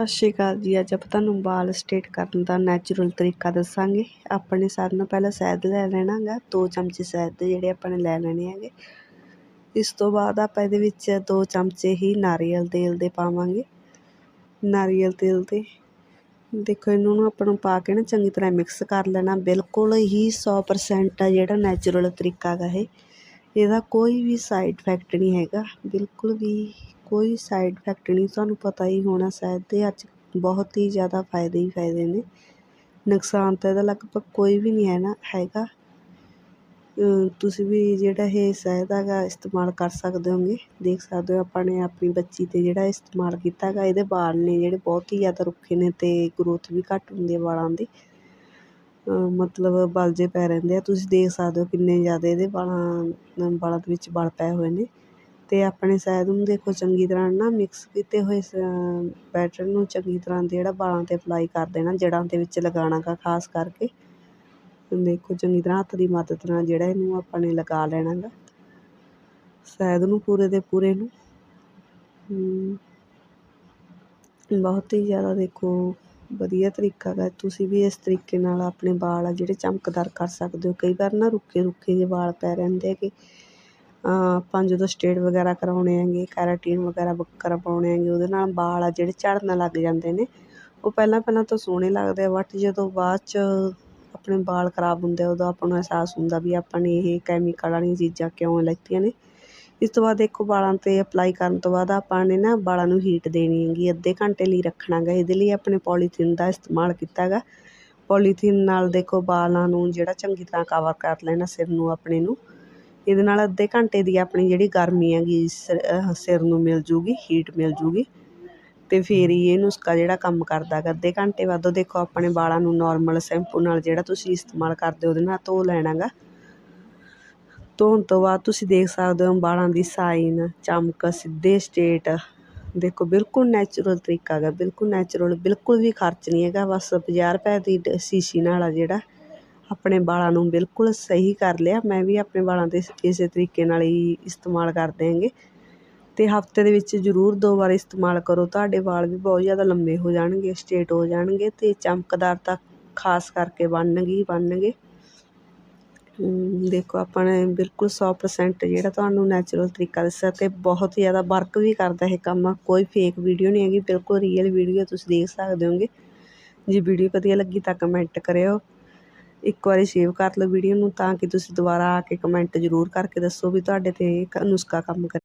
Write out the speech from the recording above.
ਸਤਿ ਸ਼੍ਰੀ ਅਕਾਲ ਜੀ। ਅੱਜ ਆਪਾਂ ਤੁਹਾਨੂੰ ਵਾਲ ਸਟੇਟ ਕਰਨ ਦਾ ਨੈਚੁਰਲ ਤਰੀਕਾ ਦੱਸਾਂਗੇ। ਆਪਣੇ ਸਾਰਿਆਂ ਨੂੰ ਪਹਿਲਾਂ ਸ਼ਹਿਦ ਲੈ ਲੈਣਾ ਗਾ ਦੋ ਚਮਚੇ ਸ਼ਹਿਦ ਦੇ ਜਿਹੜੇ ਆਪਾਂ ਨੇ ਲੈ ਲੈਣੇ ਹੈਗੇ। ਇਸ ਤੋਂ ਬਾਅਦ ਆਪਾਂ ਇਹਦੇ ਵਿੱਚ ਦੋ ਚਮਚੇ ਹੀ ਨਾਰੀਅਲ ਤੇਲ ਦੇ ਪਾਵਾਂਗੇ। ਨਾਰੀਅਲ ਤੇਲ 'ਤੇ ਦੇਖੋ, ਇਹਨਾਂ ਨੂੰ ਆਪਾਂ ਨੂੰ ਪਾ ਕੇ ਨਾ ਚੰਗੀ ਤਰ੍ਹਾਂ ਮਿਕਸ ਕਰ ਲੈਣਾ। ਬਿਲਕੁਲ ਹੀ 100% ਆ ਜਿਹੜਾ ਨੈਚੁਰਲ ਤਰੀਕਾ ਗਾ ਇਹ। ਇਹਦਾ ਕੋਈ ਵੀ ਸਾਈਡ ਇਫੈਕਟ ਨਹੀਂ ਹੈਗਾ। ਬਿਲਕੁਲ ਵੀ ਕੋਈ ਸਾਈਡ ਇਫੈਕਟ ਨਹੀਂ, ਤੁਹਾਨੂੰ ਪਤਾ ਹੀ ਹੋਣਾ ਸ਼ਹਿਦ ਦੇ ਅੱਜ ਬਹੁਤ ਹੀ ਜ਼ਿਆਦਾ ਫਾਇਦੇ ਹੀ ਫਾਇਦੇ ਨੇ। ਨੁਕਸਾਨ ਤਾਂ ਇਹਦਾ ਲਗਭਗ ਕੋਈ ਵੀ ਨਹੀਂ ਹੈ ਨਾ ਹੈਗਾ ਤੁਸੀਂ ਵੀ ਜਿਹੜਾ ਇਹ ਸ਼ਹਿਦ ਹੈਗਾ ਇਸਤੇਮਾਲ ਕਰ ਸਕਦੇ ਹੋਗੇ, ਦੇਖ ਸਕਦੇ ਹੋ ਆਪਾਂ ਨੇ ਆਪਣੀ ਬੱਚੀ 'ਤੇ ਜਿਹੜਾ ਇਸਤੇਮਾਲ ਕੀਤਾ ਹੈਗਾ, ਇਹਦੇ ਵਾਲ ਨੇ ਜਿਹੜੇ ਬਹੁਤ ਹੀ ਜ਼ਿਆਦਾ ਰੁੱਖੇ ਨੇ ਅਤੇ ਗਰੋਥ ਵੀ ਘੱਟ ਹੁੰਦੀ ਹੈ ਵਾਲਾਂ ਦੀ। ਮਤਲਬ ਬਲਜੇ ਪੈ ਰਹਿੰਦੇ ਆ, ਤੁਸੀਂ ਦੇਖ ਸਕਦੇ ਹੋ ਕਿੰਨੇ ਜ਼ਿਆਦਾ ਇਹਦੇ ਵਾਲਾਂ ਵਾਲਾਂ ਦੇ ਵਿੱਚ ਵਲ ਪਏ ਹੋਏ ਨੇ। ਅਤੇ ਆਪਣੇ ਸ਼ਹਿਦ ਨੂੰ ਦੇਖੋ ਚੰਗੀ ਤਰ੍ਹਾਂ ਨਾ ਮਿਕਸ ਕੀਤੇ ਹੋਏ ਸ ਬੈਟਰ ਨੂੰ ਚੰਗੀ ਤਰ੍ਹਾਂ ਜਿਹੜਾ ਵਾਲਾਂ 'ਤੇ ਅਪਲਾਈ ਕਰ ਦੇਣਾ, ਜੜ੍ਹਾਂ ਦੇ ਵਿੱਚ ਲਗਾਉਣਾ ਗਾ ਖਾਸ ਕਰਕੇ। ਦੇਖੋ ਚੰਗੀ ਤਰ੍ਹਾਂ ਹੱਥ ਦੀ ਮਦਦ ਨਾਲ ਜਿਹੜਾ ਇਹਨੂੰ ਆਪਾਂ ਨੇ ਲਗਾ ਲੈਣਾ ਗਾ। ਸ਼ਹਿਦ ਨੂੰ ਪੂਰੇ ਦੇ ਪੂਰੇ ਨੂੰ। ਬਹੁਤ ਹੀ ਜ਼ਿਆਦਾ ਦੇਖੋ ਵਧੀਆ ਤਰੀਕਾ ਗਾ। ਤੁਸੀਂ ਵੀ ਇਸ ਤਰੀਕੇ ਨਾਲ ਆਪਣੇ ਵਾਲ ਆ ਜਿਹੜੇ ਚਮਕਦਾਰ ਕਰ ਸਕਦੇ ਹੋ। ਕਈ ਵਾਰ ਨਾ ਰੁੱਖੇ ਰੁੱਖੇ ਜਿਹੇ ਵਾਲ ਪੈ ਰਹਿੰਦੇ ਹੈਗੇ। ਆਪਾਂ ਜਦੋਂ ਸਟੇਟ ਵਗੈਰਾ ਕਰਵਾਉਣੇ ਹੈਗੇ, ਕੈਰਾਟੀਨ ਵਗੈਰਾ ਕਰਵਾਉਣੇ ਹੈਗੇ, ਉਹਦੇ ਨਾਲ ਵਾਲ ਆ ਜਿਹੜੇ ਝੜਨ ਲੱਗ ਜਾਂਦੇ ਨੇ, ਉਹ ਪਹਿਲਾਂ ਪਹਿਲਾਂ ਤਾਂ ਸੋਹਣੇ ਲੱਗਦੇ ਆ ਬਟ ਜਦੋਂ ਬਾਅਦ 'ਚ ਆਪਣੇ ਵਾਲ ਖਰਾਬ ਹੁੰਦੇ ਉਦੋਂ ਆਪਾਂ ਨੂੰ ਅਹਿਸਾਸ ਹੁੰਦਾ ਵੀ ਆਪਾਂ ਨੇ ਇਹ ਕੈਮੀਕਲ ਵਾਲੀਆਂ ਚੀਜ਼ਾਂ ਕਿਉਂ ਲੈਤੀਆਂ ਨੇ। ਇਸ ਤੋਂ ਬਾਅਦ ਦੇਖੋ ਵਾਲਾਂ 'ਤੇ ਅਪਲਾਈ ਕਰਨ ਤੋਂ ਬਾਅਦ ਆਪਾਂ ਨੇ ਨਾ ਵਾਲਾਂ ਨੂੰ ਹੀਟ ਦੇਣੀ ਹੈਗੀ, ਅੱਧੇ ਘੰਟੇ ਲਈ ਰੱਖਣਾ ਗਾ ਇਹਦੇ ਲਈ ਆਪਣੇ ਪੋਲੀਥੀਨ ਦਾ ਇਸਤੇਮਾਲ ਕੀਤਾ ਗਾ ਪੋਲੀਥੀਨ ਨਾਲ ਦੇਖੋ ਵਾਲਾਂ ਨੂੰ ਜਿਹੜਾ ਚੰਗੀ ਤਰ੍ਹਾਂ ਕਵਰ ਕਰ ਲੈਣਾ, ਸਿਰ ਨੂੰ, ਆਪਣੇ ਨੂੰ। ਇਹਦੇ ਨਾਲ ਅੱਧੇ ਘੰਟੇ ਦੀ ਆਪਣੀ ਜਿਹੜੀ ਗਰਮੀ ਹੈਗੀ, ਸਿਰ ਨੂੰ ਮਿਲ ਜੂਗੀ ਹੀਟ ਮਿਲ ਜੂਗੀ। ਅਤੇ ਫਿਰ ਹੀ ਇਹ ਨੁਸਖਾ ਜਿਹੜਾ ਕੰਮ ਕਰਦਾ ਗਾ ਅੱਧੇ ਘੰਟੇ ਬਾਅਦ ਦੇਖੋ ਆਪਣੇ ਵਾਲਾਂ ਨੂੰ ਨੋਰਮਲ ਸ਼ੈਂਪੂ ਨਾਲ ਜਿਹੜਾ ਤੁਸੀਂ ਇਸਤੇਮਾਲ ਕਰਦੇ ਹੋ, ਉਹਦੇ ਨਾਲ ਧੋ ਲੈਣਾ ਗਾ ਧੋਣ ਤੋਂ ਬਾਅਦ ਤੁਸੀਂ ਦੇਖ ਸਕਦੇ ਹੋ ਵਾਲਾਂ ਦੀ ਸਾਈਨ ਚਮਕ, ਸਿੱਧੇ ਸਟੇਟ ਦੇਖੋ ਬਿਲਕੁਲ ਨੈਚੁਰਲ ਤਰੀਕਾ ਹੈਗਾ, ਬਿਲਕੁਲ ਨੈਚੁਰਲ ਬਿਲਕੁਲ ਵੀ ਖਰਚ ਨਹੀਂ ਹੈਗਾ, ਬਸ ਪੰਜਾਹ ਰੁਪਏ ਦੀ ਸ਼ੀਸ਼ੀ ਨਾਲ ਆ ਜਿਹੜਾ। ਆਪਣੇ ਵਾਲਾਂ ਨੂੰ ਬਿਲਕੁਲ ਸਹੀ ਕਰ ਲਿਆ। ਮੈਂ ਵੀ ਆਪਣੇ ਵਾਲਾਂ ਦੇ ਇਸੇ ਤਰੀਕੇ ਨਾਲ ਹੀ ਇਸਤੇਮਾਲ ਕਰਦੇ ਹੈਗੇ ਅਤੇ ਹਫ਼ਤੇ ਦੇ ਵਿੱਚ ਜ਼ਰੂਰ ਦੋ ਵਾਰ ਇਸਤੇਮਾਲ ਕਰੋ। ਤੁਹਾਡੇ ਵਾਲ ਵੀ ਬਹੁਤ ਜ਼ਿਆਦਾ ਲੰਬੇ ਹੋ ਜਾਣਗੇ ਸਟੇਟ ਹੋ ਜਾਣਗੇ ਅਤੇ ਚਮਕਦਾਰ ਤਾਂ ਖਾਸ ਕਰਕੇ ਬਣਨਗੇ ਹੀ ਬਣਨਗੇ। ਦੇਖੋ ਆਪਾਂ ਨੇ ਬਿਲਕੁਲ ਸੌ ਪਰਸੈਂਟ ਜਿਹੜਾ ਤੁਹਾਨੂੰ ਨੈਚੁਰਲ ਤਰੀਕਾ ਦੱਸਿਆ ਅਤੇ ਬਹੁਤ ਜ਼ਿਆਦਾ ਵਰਕ ਵੀ ਕਰਦਾ ਇਹ ਕੰਮ। ਕੋਈ ਫੇਕ ਵੀਡੀਓ ਨਹੀਂ ਹੈਗੀ, ਬਿਲਕੁਲ ਰੀਅਲ ਵੀਡੀਓ ਤੁਸੀਂ ਦੇਖ ਸਕਦੇ ਹੋਗੇ। ਜੇ ਵੀਡੀਓ ਵਧੀਆ ਲੱਗੀ ਤਾਂ ਕਮੈਂਟ ਕਰਿਓ। ਇੱਕ ਵਾਰੀ ਸੇਵ ਕਰ ਲਓ ਵੀਡੀਓ ਨੂੰ ਤਾਂ ਕਿ ਤੁਸੀਂ ਦੁਬਾਰਾ ਆ ਕੇ ਕਮੈਂਟ ਜ਼ਰੂਰ ਕਰਕੇ ਦੱਸੋ ਵੀ ਤੁਹਾਡੇ 'ਤੇ ਨੁਸਖਾ ਕੰਮ ਕਰੇ।